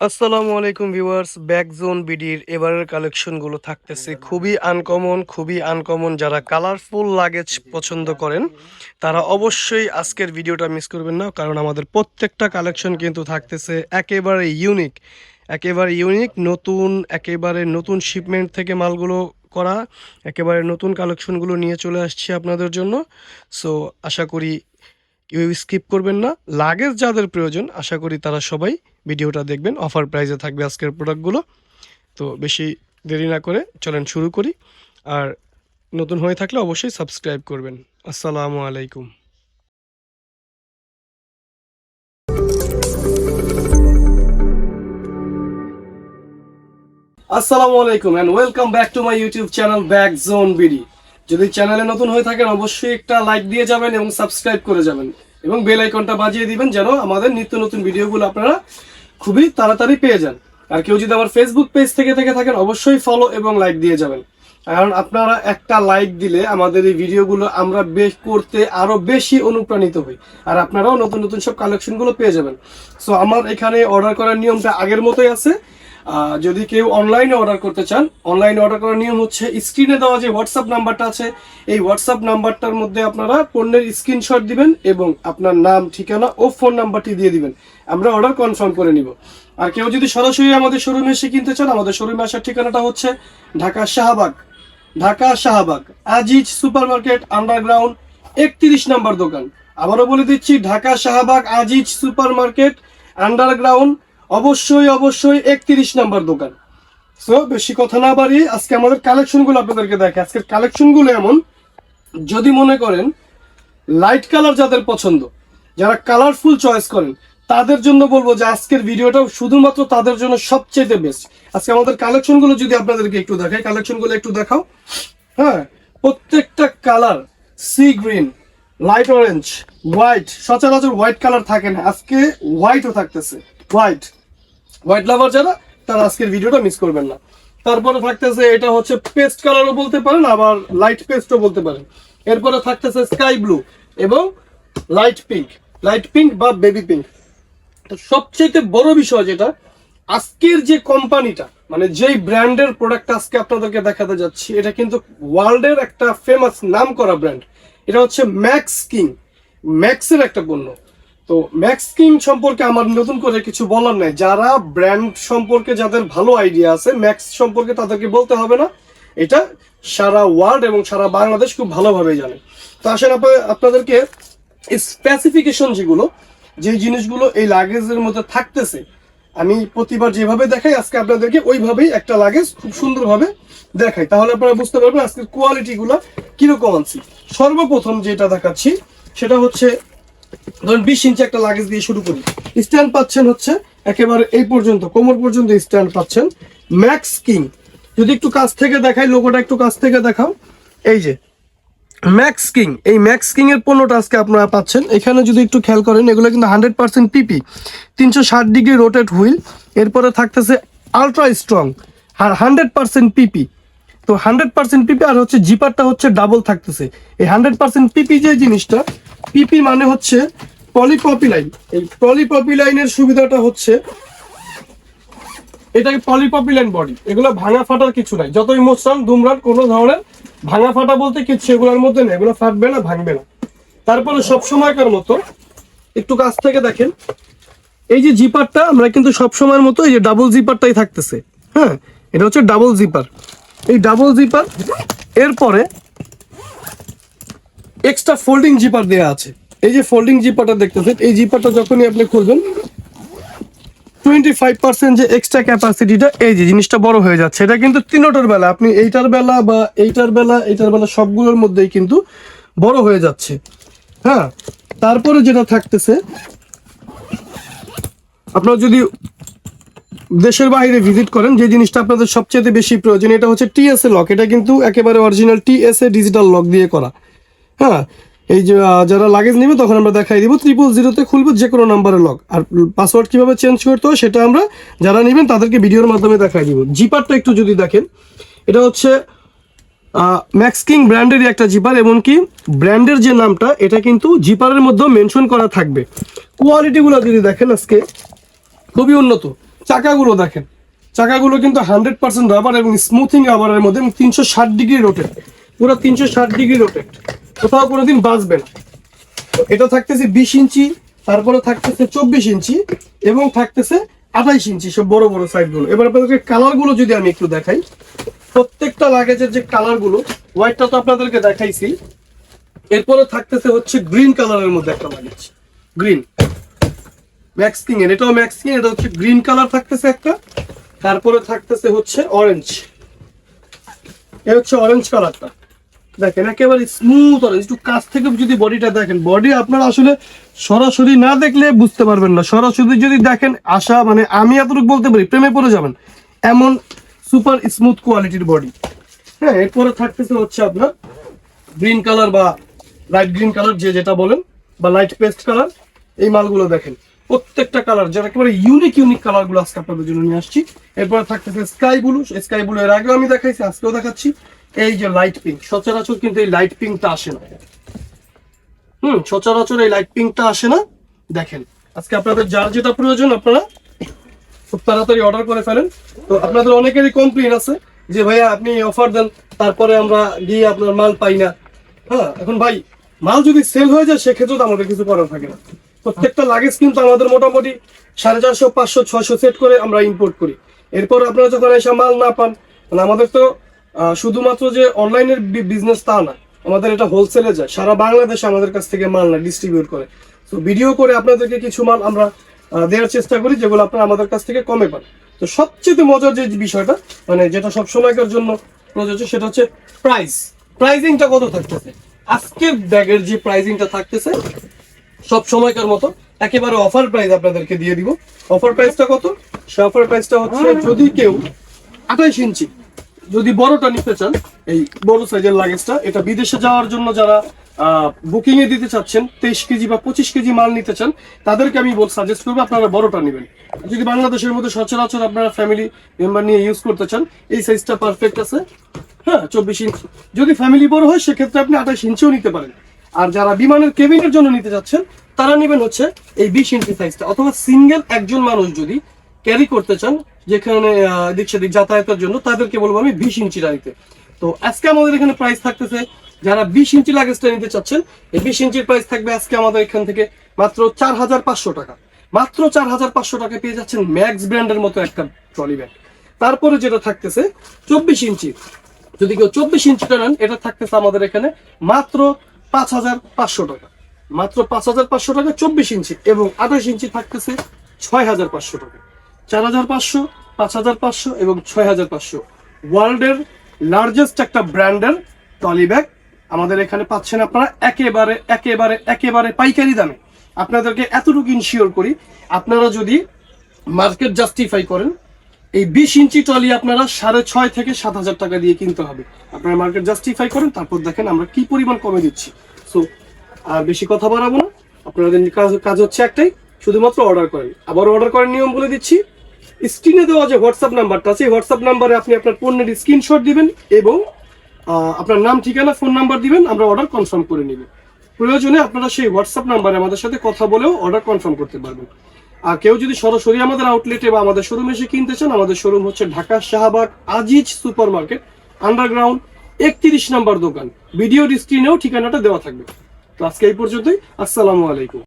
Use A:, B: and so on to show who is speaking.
A: আসসালামু আলাইকুম viewers, back zone বিডির এবারের কালেকশনগুলো থাকতেছে খুবই আনকমন খুবই আনকমন যারা কালারফুল লাগেজ পছন্দ করেন, তারা অবশ্যই আজকের ভিডিওটা মিস করবেন না, কারণ আমাদের প্রত্যেকটা কালেকশন কিন্তু থাকতেছে একেবারে ইউনিক একেবারে ইউনিক নতুন, একেবারে নতুন শিপমেন্ট থেকে মালগুলো করা, একেবারে নতুন কালেকশনগুলো নিয়ে চলে আসছি আপনাদের জন্য। সো আশা করি কেউ স্কিপ করবেন না। লাগেজ যাদের প্রয়োজন, আশা করি তারা সবাই ভিডিওটা দেখবেন অফার প্রাইসে থাকবে আজকের প্রোডাক্টগুলো তো বেশি দেরি না করে চলেন শুরু করি। আর নতুন হয়ে থাকলে অবশ্যই সাবস্ক্রাইব করবেন। আসসালামু আলাইকুম। আসসালামু আলাইকুম and welcome back to my YouTube channel back zone BD যদি চ্যানেলে নতুন হয়ে থাকেন, অবশ্যই একটা লাইক দিয়ে যাবেন এবং সাবস্ক্রাইব করে যাবেন এবং বেল আইকনটা বাজিয়ে দিবেন যেন আমাদের নিত্য নতুন ভিডিওগুলো আপনারা খুবই তাড়াতাড়ি পেয়ে যান। আর কেউ যদি আমার ফেসবুক পেজ থেকে থেকে থাকেন, অবশ্যই ফলো এবং লাইক দিয়ে যাবেন। কারণ আপনারা একটা লাইক দিলে আমাদের এই ভিডিওগুলো আমরা বেশ করতে আরও বেশি অনুপ্রাণিত হই। আর আপনারাও নতুন নতুন সব কালেকশনগুলো পেয়ে যাবেন। সো আমার এখানে অর্ডার করার নিয়মটা আগের মতোই আছে। যদি কেউ অনলাইনে অর্ডার করতে চান অনলাইনে অর্ডার করার নিয়ম হচ্ছে স্ক্রিনে দেওয়া যে হোয়াটসঅ্যাপ নাম্বারটা আছে, এই হোয়াটসঅ্যাপ নাম্বারটার মধ্যে আপনারা পণ্যের স্ক্রিনশট দিবেন এবং আপনার নাম, ঠিকানা ও ফোন নাম্বারটি দিয়ে দিবেন। আমরা অর্ডার কনফার্ম করে নিব। আর কেউ যদি সরাসরি আমাদের শোরুমে এসে কিনতে চান, আমাদের শোরুমে আসার ঠিকানাটা হচ্ছে Dhaka Shahbag. Dhaka Shahbag, Aziz super market underground একত্রিশ নাম্বার দোকান। আবারও বলে দিচ্ছি, Dhaka Shahbag, Aziz super market underground অবশ্যই অবশ্যই একত্রিশ নাম্বার দোকান। সো বেশি কথা না বাড়িয়ে আজকে আমাদের কালেকশনগুলো আপনাদেরকে দেখে আজকের কালেকশনগুলো এমন, যদি মনে করেন লাইট কালার যাদের পছন্দ, যারা কালারফুল চয়েস করেন, তাদের জন্য বলব যে আজকের ভিডিওটা শুধুমাত্র তাদের জন্য সবচেয়ে বেস্ট আজকে আমাদের কালেকশনগুলো যদি আপনাদেরকে একটু দেখাই কালেকশনগুলো একটু দেখাও। হ্যাঁ প্রত্যেকটা colour sea green light orange white সচরাচর হোয়াইট কালার থাকে না, আজকে হোয়াইটও থাকতেছে। হোয়াইট। হোয়াইট লাভার যারা, তারা আজকের ভিডিওটা মিস করবেন না। তারপরে থাকতেছে, এটা হচ্ছে পেস্ট কালারও বলতে পারেন, আবার লাইট পেস্টও বলতে পারেন। এরপরে থাকতেছে স্কাই ব্লু এবং লাইট পিঙ্ক লাইট পিঙ্ক বা বেবি পিঙ্ক তো সবচেয়ে বড় বিষয় যেটা, আজকের যে কোম্পানিটা মানে যেই ব্র্যান্ডের প্রোডাক্ট আজকে আপনাদেরকে দেখাতে যাচ্ছি, এটা কিন্তু ওয়ার্ল্ডের একটা ফেমাস নাম করা ব্র্যান্ড এটা হচ্ছে ম্যাক্স কিং ম্যাক্সের একটা পণ্য। তো ম্যাক্স কিং সম্পর্কে আমার নতুন করে কিছু বলার নাই। যারা ব্র্যান্ড সম্পর্কে যাদের ভালো আইডিয়া আছে ম্যাক্স সম্পর্কে তাদেরকে বলতে হবে না। এটা সারা ওয়ার্ল্ড এবং সারা বাংলাদেশ খুব ভালোভাবে জানে। তো আসেন আপ- আপনাদেরকে স্পেসিফিকেশন যেগুলো, যে জিনিসগুলো এই লাগেজের মধ্যে থাকতেছে, আমি প্রতিবার যেভাবে দেখাই, আজকে আপনাদেরকে ওইভাবেই একটা লাগেজ খুব সুন্দরভাবে দেখাই। তাহলে আপনারা বুঝতে পারবেন আজকের কোয়ালিটিগুলো কীরকম আনছি সর্বপ্রথম যেটা দেখাচ্ছি, সেটা হচ্ছে ধরুন বিশ ইঞ্চি একটা লাগেজ দিয়ে শুরু করি। স্ট্যান্ড পাচ্ছেন হচ্ছে একেবারে এই পর্যন্ত, কোমর পর্যন্ত স্ট্যান্ড পাচ্ছেন। ম্যাক্স কিং যদি একটু কাছ থেকে দেখাই লোগোটা একটু কাছ থেকে দেখাও। এই যে ম্যাক্স কিং এই ম্যাক্স কিং এর পণ্যটা আজকে আপনারা পাচ্ছেন। এখানে যদি একটু খেয়াল করেন, এগুলো কিন্তু হান্ড্রেড পার্সেন্ট পিপি তিনশো ষাট ডিগ্রি রোটেট হুইল এরপরে থাকতেছে আলট্রা স্ট্রং আর হান্ড্রেড পার্সেন্ট পিপি তো হান্ড্রেড পার্সেন্ট পিপি আর হচ্ছে জিপারটা হচ্ছে ডাবল থাকতেছে। এই হান্ড্রেড পার্সেন্ট পিপি যে জিনিসটা পিপি মানে হচ্ছে পলিপপিলাইন এই পলিপপিলাইনের সুবিধাটা হচ্ছে এটাকে পলিপপিলাইন বডি এগুলো ভাঙা ফাটার কিছু নাই। যতই মোচরান দুমরান কোনো ধরনের ভাঙা ফাটা বলতে কিছু এগুলোর মধ্যে নেই। এগুলো ফাটবে না, ভাঙবে না। তারপরে সব সময়কার মতো একটু কাছ থেকে দেখেন। এই যে জিপারটা, আমরা কিন্তু সব সময়ের মতো এই যে ডাবল জিপারটাই থাকতেছে। হ্যাঁ এটা হচ্ছে ডাবল জিপার। এই ডাবল জিপার, এরপরে এক্সট্রা ফোল্ডিং জিপার দেওয়া আছে। এই যে ফোল্ডিং জিপারটা দেখতেছেন, এই জিপারটা যখনই আপনি খুলবেন টোয়েন্টি ফাইভ পার্সেন্ট যে এক্সট্রা ক্যাপাসিটিটা এই যে জিনিসটা বড় হয়ে যাচ্ছে। এটা কিন্তু তিনোটার বেলা, আপনি এইটার বেলা বা এইটার বেলা এইটার বেলা সবগুলোর মধ্যেই কিন্তু বড় হয়ে যাচ্ছে। হ্যাঁ তারপরে যেটা থাকতেছে, আপনারা যদি দেশের বাইরে ভিজিট করেন, যে জিনিসটা আপনাদের সবচেয়ে বেশি প্রয়োজন, এটা হচ্ছে টিএসএ লক এটা কিন্তু একেবারে অরিজিনাল টিএসএ ডিজিটাল লক দিয়ে করা। হ্যাঁ এই যে যারা লাগেজ নেবে, তখন আমরা দেখাই দিব। ট্রিপল জিরোতে খুলবো যে কোনো নাম্বারের লক আর পাসওয়ার্ড কীভাবে চেঞ্জ করতে হয়, সেটা আমরা যারা নেবেন, তাদেরকে ভিডিওর মাধ্যমে দেখাই দিব। জিপারটা একটু যদি দেখেন, এটা হচ্ছে ম্যাক্স কিং ব্র্যান্ডেরই একটা জিপার এমনকি ব্র্যান্ডের যে নামটা, এটা কিন্তু জিপারের মধ্যেও মেনশন করা থাকবে। কোয়ালিটিগুলো যদি দেখেন আজকে, খুবই উন্নত। চাকাগুলো দেখেন। চাকাগুলো কিন্তু হান্ড্রেড পার্সেন্ট রাবার এবং স্মুথিং রাবারের মধ্যে তিনশো ষাট ডিগ্রি রোটেট পুরো তিনশো ষাট ডিগ্রি রোটেট কোথাও কোনোদিন বাঁচবে না। এটা থাকতেছে বিশ ইঞ্চি, তারপরে থাকতেছে চব্বিশ ইঞ্চি এবং থাকতেছে আঠাইশ ইঞ্চি, সব বড় বড় সাইডগুলো এবার আপনাদেরকে কালারগুলো যদি আমি একটু দেখাই। প্রত্যেকটা লাগেজের যে কালারগুলো হোয়াইটটা তো আপনাদেরকে দেখাইছি। এরপরে থাকতেছে হচ্ছে গ্রিন কালারের মধ্যে একটা লাগেজ গ্রিন ম্যাক্সকিং এর। এটাও ম্যাক্সকিং এটা হচ্ছে গ্রিন কালার থাকতেছে একটা। তারপরে থাকতেছে হচ্ছে অরেঞ্জ এ হচ্ছে অরেঞ্জ কালারটা দেখেন, একেবারে স্মুথ আর একটু কাছ থেকে যদি বডিটা দেখেন বডি আপনারা আসলে সরাসরি না দেখলে বুঝতে পারবেন না। সরাসরি যদি দেখেন, আশা মানে আমি এতটুকু বলতে পারি, প্রেমে পড়ে যাবেন। এমন সুপার স্মুথ কোয়ালিটির বডি হ্যাঁ এরপরে থাকতেছে হচ্ছে আপনার গ্রিন কালার বা লাইট গ্রিন কালার যে যেটা বলেন, বা লাইট পেস্ট কালার এই মালগুলো দেখেন। প্রত্যেকটা কালার যারা একেবারে ইউনিক ইউনিক কালারগুলো আজকে আপনাদের জন্য নিয়ে আসছি। এরপরে থাকতেছে স্কাই ব্লু স্কাই ব্লু এর আগেও আমি দেখাইছি, আজকেও দেখাচ্ছি। এই যে লাইট পিঙ্ক সচরাচর কিন্তু এই লাইট পিঙ্কটা আসে না। হুম, সচরাচর এই লাইট পিঙ্কটা আসে না। দেখেন, আজকে আপনাদের যার যেটা প্রয়োজন আপনারা খুব তাড়াতাড়ি অর্ডার করে ফেলেন। তো আপনাদের অনেকেরই কমপ্লেন আছে যে, ভাইয়া, আপনি অফার দেন, তারপরে আমরা গিয়ে আপনার মাল পাই না। হ্যাঁ এখন ভাই, মাল যদি সেল হয়ে যায় সেক্ষেত্রে তো আমাদের কিছু করার থাকে না। প্রত্যেকটা লাগেজ কিন্তু আমাদের মোটামুটি সাড়ে চারশো, পাঁচশো, ছয়শো সেট করে আমরা ইম্পোর্ট করি। এরপর আপনারা যখন এসে মাল না পান মানে আমাদের তো শুধুমাত্র যে অনলাইনের বিজনেস তা না আমাদের এটা হোলসেলে যায়। সারা বাংলাদেশে আমাদের কাছ থেকে মাল না ডিস্ট্রিবিউট করে। তো ভিডিও করে আপনাদেরকে কিছু মাল আমরা দেওয়ার চেষ্টা করি যেগুলো আপনারা আমাদের কাছ থেকে কমে পান। তো সবচেয়ে মজার যে বিষয়টা মানে যেটা সব সময়কার জন্য প্রযোজ্য সেটা হচ্ছে প্রাইস প্রাইজিংটা কত থাকতেছে? আজকের ব্যাগের যে প্রাইজিংটা থাকতেছে সব সময়কার মতো একেবারে অফার প্রাইস আপনাদেরকে দিয়ে দিব। অফার প্রাইসটা কত? সে অফার প্রাইসটা হচ্ছে যদি কেউ আঠাইশ ইঞ্চি যদি বড়টা নিতে চান, এই বড় সাইজের লাগেজটা এটা বিদেশে যাওয়ার জন্য যারা বুকিং এ দিতে চাচ্ছেন, তেইশ কেজি বা পঁচিশ কেজি মাল নিতে চান, তাদেরকে আমি বল সাজেস্ট করব আপনারা বড়টা নেবেন। যদি বাংলাদেশের মধ্যে সচরাচর আপনারা ফ্যামিলি মেম্বার নিয়ে ইউজ করতে চান, এই সাইজটা পারফেক্ট আছে। হ্যাঁ চব্বিশ ইঞ্চি যদি ফ্যামিলি বড় হয়, সেক্ষেত্রে আপনি আঠাশ ইঞ্চিও নিতে পারেন। আর যারা বিমানের কেবিনের জন্য নিতে যাচ্ছেন তারা নেবেন হচ্ছে এই বিশ ইঞ্চি সাইজটা অথবা সিঙ্গেল একজন মানুষ যদি ক্যারি করতে চান যেখানে এদিক যাতায়াতের জন্য তাদেরকে বলব আমি বিশ ইঞ্চি নিতে তো আজকে আমাদের এখানে প্রাইস থাকতেছে, যারা বিশ ইঞ্চি লাগেজটা নিতে চাচ্ছেন, এই বিশ ইঞ্চির প্রাইস থাকবে আজকে আমাদের এখান থেকে মাত্র চার হাজার পাঁচশো টাকা। মাত্র চার হাজার পাঁচশো টাকা পেয়ে যাচ্ছেন ম্যাক্স ব্র্যান্ডের মতো একটা ট্রলি ব্যাগ তারপরে যেটা থাকতেছে, চব্বিশ ইঞ্চি। যদি কেউ চব্বিশ ইঞ্চিটা নেন, এটা থাকতেছে আমাদের এখানে মাত্র পাঁচ হাজার পাঁচশো টাকা। মাত্র পাঁচ হাজার পাঁচশো টাকা চব্বিশ ইঞ্চি এবং আঠাশ ইঞ্চি থাকতেছে ছয় হাজার পাঁচশো টাকা। চার হাজার পাঁচশো, পাঁচ হাজার পাঁচশো এবং ছয় হাজার পাঁচশো। ওয়ার্ল্ডের লার্জেস্ট একটা ব্র্যান্ডের টলি ব্যাগ আমাদের এখানে পাচ্ছেন আপনারা একেবারে একেবারে একেবারে পাইকারি দামে। আপনাদেরকে এতটুকু ইনশিওর করি, আপনারা যদি মার্কেট জাস্টিফাই করেন, এই বিশ ইঞ্চি টলি আপনারা সাড়ে ছয় থেকে সাত হাজার টাকা দিয়ে কিনতে হবে। আপনারা মার্কেট জাস্টিফাই করেন, তারপর দেখেন আমরা কি পরিমাণ কমে দিচ্ছি। সো আর বেশি কথা বাড়াবো না। আপনাদের কাজ কাজ হচ্ছে একটাই, শুধুমাত্র অর্ডার করেন। আবার অর্ডার করার নিয়ম বলে দিচ্ছি। স্ক্রিনে দেওয়া যে হোয়াটসঅ্যাপ নাম্বারটা, সেই হোয়াটসঅ্যাপ নাম্বারে আপনি আপনার পণ্যের স্ক্রিনশট দিবেন এবং আপনার নাম, ঠিকানা, ফোন নাম্বার দিবেন, আমরা অর্ডার কনফার্ম করে নিব। প্রয়োজনে আপনারা সেই হোয়াটসঅ্যাপ নাম্বারে আমাদের সাথে কথা বলেও অর্ডার কনফার্ম করতে পারবেন। আর কেউ যদি সরাসরি আমাদের আউটলেটে বা আমাদের শোরুমে এসে কিনতে চান, আমাদের শোরুম হচ্ছে Dhaka Shahbag Aziz super market underground একত্রিশ নাম্বার দোকান। ভিডিও স্ক্রিনেও ঠিকানাটা দেওয়া থাকবে। তো আজকে এই পর্যন্তই। আসসালামু আলাইকুম।